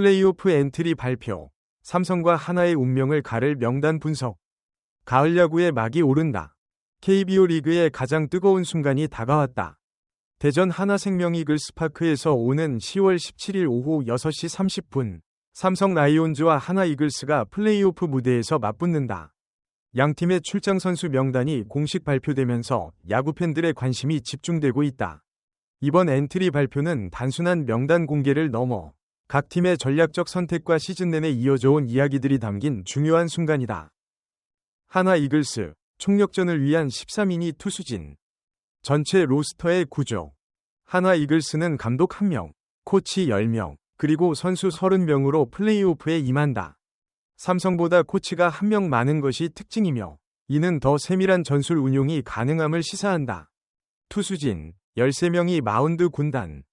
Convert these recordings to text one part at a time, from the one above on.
플레이오프 엔트리 발표. 삼성과 하나의 운명을 가를 명단 분석. 가을 야구의 막이 오른다. KBO 리그의 가장 뜨거운 순간이 다가왔다. 대전 하나생명 이글스파크에서 오는 10월 17일 오후 6시 30분 삼성 라이온즈와 하나 이글스가 플레이오프 무대에서 맞붙는다. 양 팀의 출장 선수 명단이 공식 발표되면서 야구 팬들의 관심이 집중되고 있다. 이번 엔트리 발표는 단순한 명단 공개를 넘어 각 팀의 전략적 선택과 시즌 내내 이어져 온 이야기들이 담긴 중요한 순간이다. 하나 이글스 총력전을 위한 13인이 투수진 전체 로스터의 구조 하나 이글스는 감독 1명, 코치 10명, 그리고 선수 30명으로 플레이오프에 임한다. 삼성보다 코치가 한명 많은 것이 특징이며 이는 더 세밀한 전술 운용이 가능함을 시사한다. 투수진 13명이 마운드 군단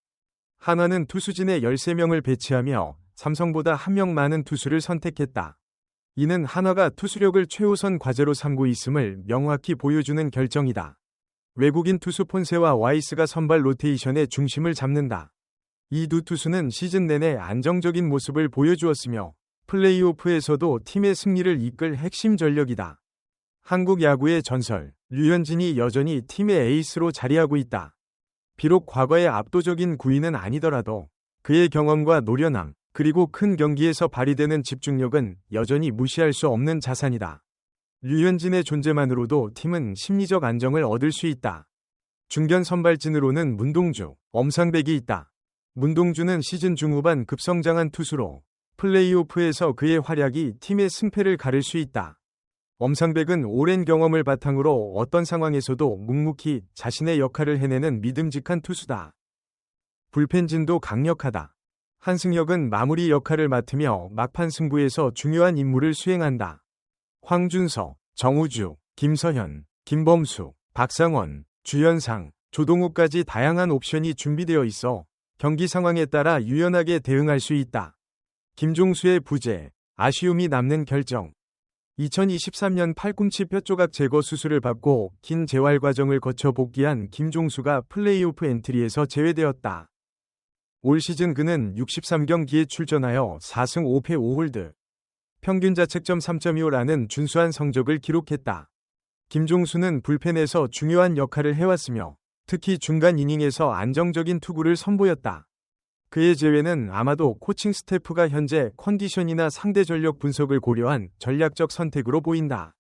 하나는 투수진에 13명을 배치하며 삼성보다 한 명 많은 투수를 선택했다. 이는 한화가 투수력을 최우선 과제로 삼고 있음을 명확히 보여주는 결정이다. 외국인 투수 폰세와 와이스가 선발 로테이션의 중심을 잡는다. 이 두 투수는 시즌 내내 안정적인 모습을 보여주었으며 플레이오프에서도 팀의 승리를 이끌 핵심 전력이다. 한국 야구의 전설, 류현진이 여전히 팀의 에이스로 자리하고 있다. 비록 과거의 압도적인 구위는 아니더라도 그의 경험과 노련함, 그리고 큰 경기에서 발휘되는 집중력은 여전히 무시할 수 없는 자산이다. 류현진의 존재만으로도 팀은 심리적 안정을 얻을 수 있다. 중견 선발진으로는 문동주, 엄상백이 있다. 문동주는 시즌 중후반 급성장한 투수로 플레이오프에서 그의 활약이 팀의 승패를 가를 수 있다. 엄상백은 오랜 경험을 바탕으로 어떤 상황에서도 묵묵히 자신의 역할을 해내는 믿음직한 투수다. 불펜진도 강력하다. 한승혁은 마무리 역할을 맡으며 막판 승부에서 중요한 임무를 수행한다. 황준서, 정우주, 김서현, 김범수, 박상원, 주연상, 조동욱까지 다양한 옵션이 준비되어 있어 경기 상황에 따라 유연하게 대응할 수 있다. 김종수의 부재, 아쉬움이 남는 결정. 2023년 팔꿈치 뼈조각 제거 수술을 받고 긴 재활 과정을 거쳐 복귀한 김종수가 플레이오프 엔트리에서 제외되었다. 올 시즌 그는 63경기에 출전하여 4승 5패 5홀드, 평균 자책점 3.25라는 준수한 성적을 기록했다. 김종수는 불펜에서 중요한 역할을 해왔으며 특히 중간 이닝에서 안정적인 투구를 선보였다. 그의 제외는 아마도 코칭 스태프가 현재 컨디션이나 상대 전력 분석을 고려한 전략적 선택으로 보인다.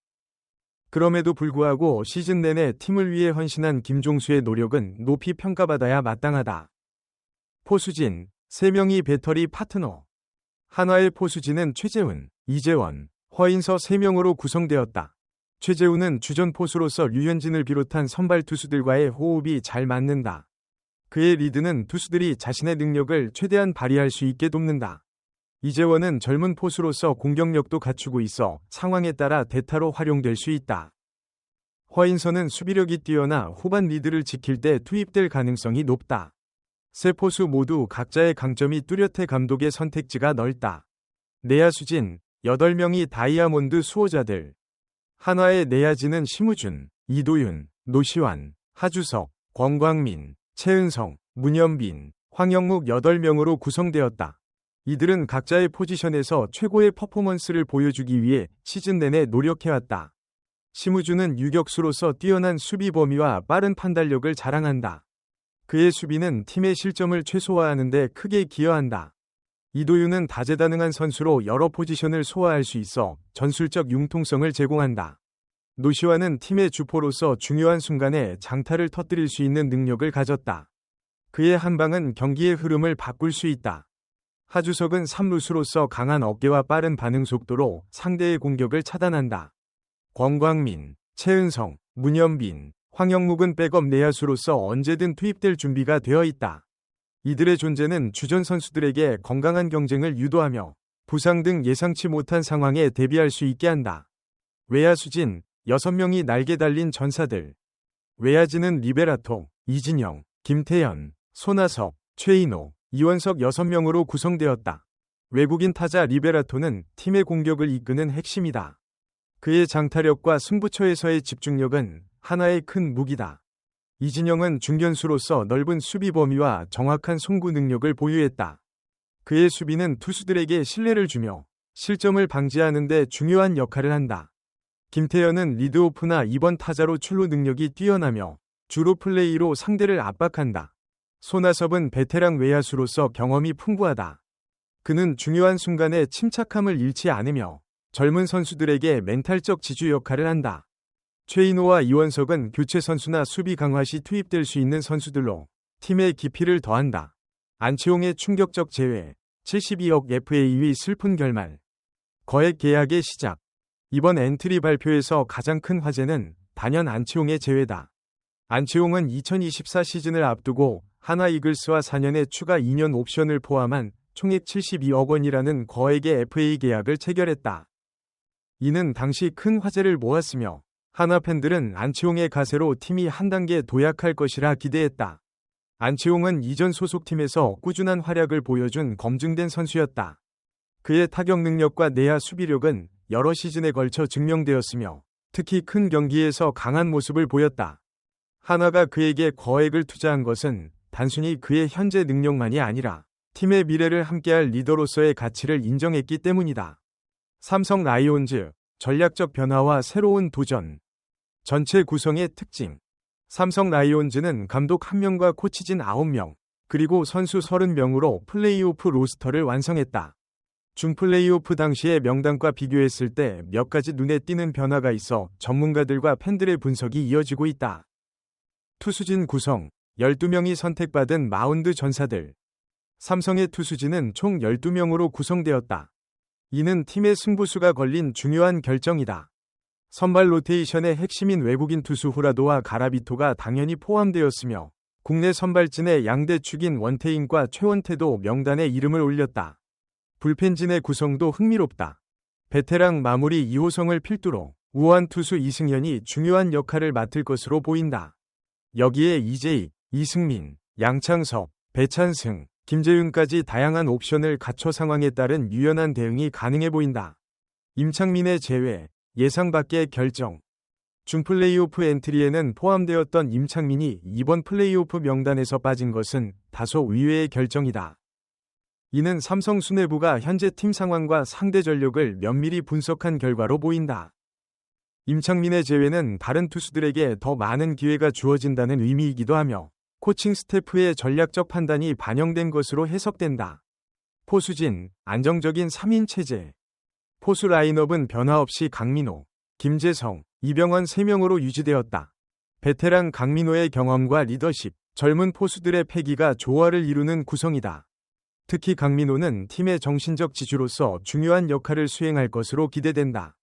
그럼에도 불구하고 시즌 내내 팀을 위해 헌신한 김종수의 노력은 높이 평가받아야 마땅하다. 포수진, 3명이 배터리 파트너. 한화의 포수진은 최재훈, 이재원, 허인서 3명으로 구성되었다. 최재훈은 주전 포수로서 류현진을 비롯한 선발 투수들과의 호흡이 잘 맞는다. 그의 리드는 투수들이 자신의 능력을 최대한 발휘할 수 있게 돕는다. 이재원은 젊은 포수로서 공격력도 갖추고 있어 상황에 따라 대타로 활용될 수 있다. 허인서는 수비력이 뛰어나 후반 리드를 지킬 때 투입될 가능성이 높다. 세 포수 모두 각자의 강점이 뚜렷해 감독의 선택지가 넓다. 내야 수진 8명이 다이아몬드 수호자들. 한화의 내야진은 심우준, 이도윤, 노시환, 하주석, 권광민, 최은성, 문현빈, 황영묵 8명으로 구성되었다. 이들은 각자의 포지션에서 최고의 퍼포먼스를 보여주기 위해 시즌 내내 노력해왔다. 심우준은 유격수로서 뛰어난 수비 범위와 빠른 판단력을 자랑한다. 그의 수비는 팀의 실점을 최소화하는 데 크게 기여한다. 이도윤은 다재다능한 선수로 여러 포지션을 소화할 수 있어 전술적 융통성을 제공한다. 노시와는 팀의 주포로서 중요한 순간에 장타를 터뜨릴 수 있는 능력을 가졌다. 그의 한 방은 경기의 흐름을 바꿀 수 있다. 하주석은 3루수로서 강한 어깨와 빠른 반응 속도로 상대의 공격을 차단한다. 권광민, 최은성, 문현빈, 황영묵은 백업 내야수로서 언제든 투입될 준비가 되어 있다. 이들의 존재는 주전 선수들에게 건강한 경쟁을 유도하며 부상 등 예상치 못한 상황에 대비할 수 있게 한다. 외야수진 6명이 날개 달린 전사들. 외야진은 리베라토, 이진영, 김태현, 손아섭, 최인호, 이원석 6명으로 구성되었다. 외국인 타자 리베라토는 팀의 공격을 이끄는 핵심이다. 그의 장타력과 승부처에서의 집중력은 하나의 큰 무기다. 이진영은 중견수로서 넓은 수비 범위와 정확한 송구 능력을 보유했다. 그의 수비는 투수들에게 신뢰를 주며 실점을 방지하는 데 중요한 역할을 한다. 김태현은 리드오프나 2번 타자로 출루 능력이 뛰어나며 주로 플레이로 상대를 압박한다. 손아섭은 베테랑 외야수로서 경험이 풍부하다. 그는 중요한 순간에 침착함을 잃지 않으며 젊은 선수들에게 멘탈적 지주 역할을 한다. 최인호와 이원석은 교체 선수나 수비 강화 시 투입될 수 있는 선수들로 팀의 깊이를 더한다. 안치홍의 충격적 제외, 72억 FA의 슬픈 결말, 거액 계약의 시작. 이번 엔트리 발표에서 가장 큰 화제는 단연 안치홍의 제외다. 안치홍은 2024 시즌을 앞두고 하나 이글스와 4년의 추가 2년 옵션을 포함한 총액 72억 원이라는 거액의 FA 계약을 체결했다. 이는 당시 큰 화제를 모았으며 하나 팬들은 안치홍의 가세로 팀이 한 단계 도약할 것이라 기대했다. 안치홍은 이전 소속팀에서 꾸준한 활약을 보여준 검증된 선수였다. 그의 타격 능력과 내야 수비력은 여러 시즌에 걸쳐 증명되었으며 특히 큰 경기에서 강한 모습을 보였다. 하나가 그에게 거액을 투자한 것은 단순히 그의 현재 능력만이 아니라 팀의 미래를 함께할 리더로서의 가치를 인정했기 때문이다. 삼성 라이온즈 전략적 변화와 새로운 도전 전체 구성의 특징 삼성 라이온즈는 감독 1명과 코치진 9명 그리고 선수 30명으로 플레이오프 로스터를 완성했다. 준 플레이오프 당시의 명단과 비교했을 때 몇 가지 눈에 띄는 변화가 있어 전문가들과 팬들의 분석이 이어지고 있다. 투수진 구성 12명이 선택받은 마운드 전사들 삼성의 투수진은 총 12명으로 구성되었다. 이는 팀의 승부수가 걸린 중요한 결정이다. 선발 로테이션의 핵심인 외국인 투수 후라도와 가라비토가 당연히 포함되었으며 국내 선발진의 양대 축인 원태인과 최원태도 명단에 이름을 올렸다. 불펜진의 구성도 흥미롭다. 베테랑 마무리 2호성을 필두로 우한 투수 이승현이 중요한 역할을 맡을 것으로 보인다. 여기에 이재익, 이승민, 양창섭, 배찬승, 김재윤까지 다양한 옵션을 갖춰 상황에 따른 유연한 대응이 가능해 보인다. 임창민의 제외, 예상 밖의 결정. 준 플레이오프 엔트리에는 포함되었던 임창민이 이번 플레이오프 명단에서 빠진 것은 다소 의외의 결정이다. 이는 삼성 수뇌부가 현재 팀 상황과 상대 전력을 면밀히 분석한 결과로 보인다. 임창민의 제외는 다른 투수들에게 더 많은 기회가 주어진다는 의미이기도 하며 코칭 스태프의 전략적 판단이 반영된 것으로 해석된다. 포수진, 안정적인 3인 체제. 포수 라인업은 변화 없이 강민호, 김재성, 이병헌 3명으로 유지되었다. 베테랑 강민호의 경험과 리더십, 젊은 포수들의 패기가 조화를 이루는 구성이다. 특히 강민호는 팀의 정신적 지주로서 중요한 역할을 수행할 것으로 기대된다.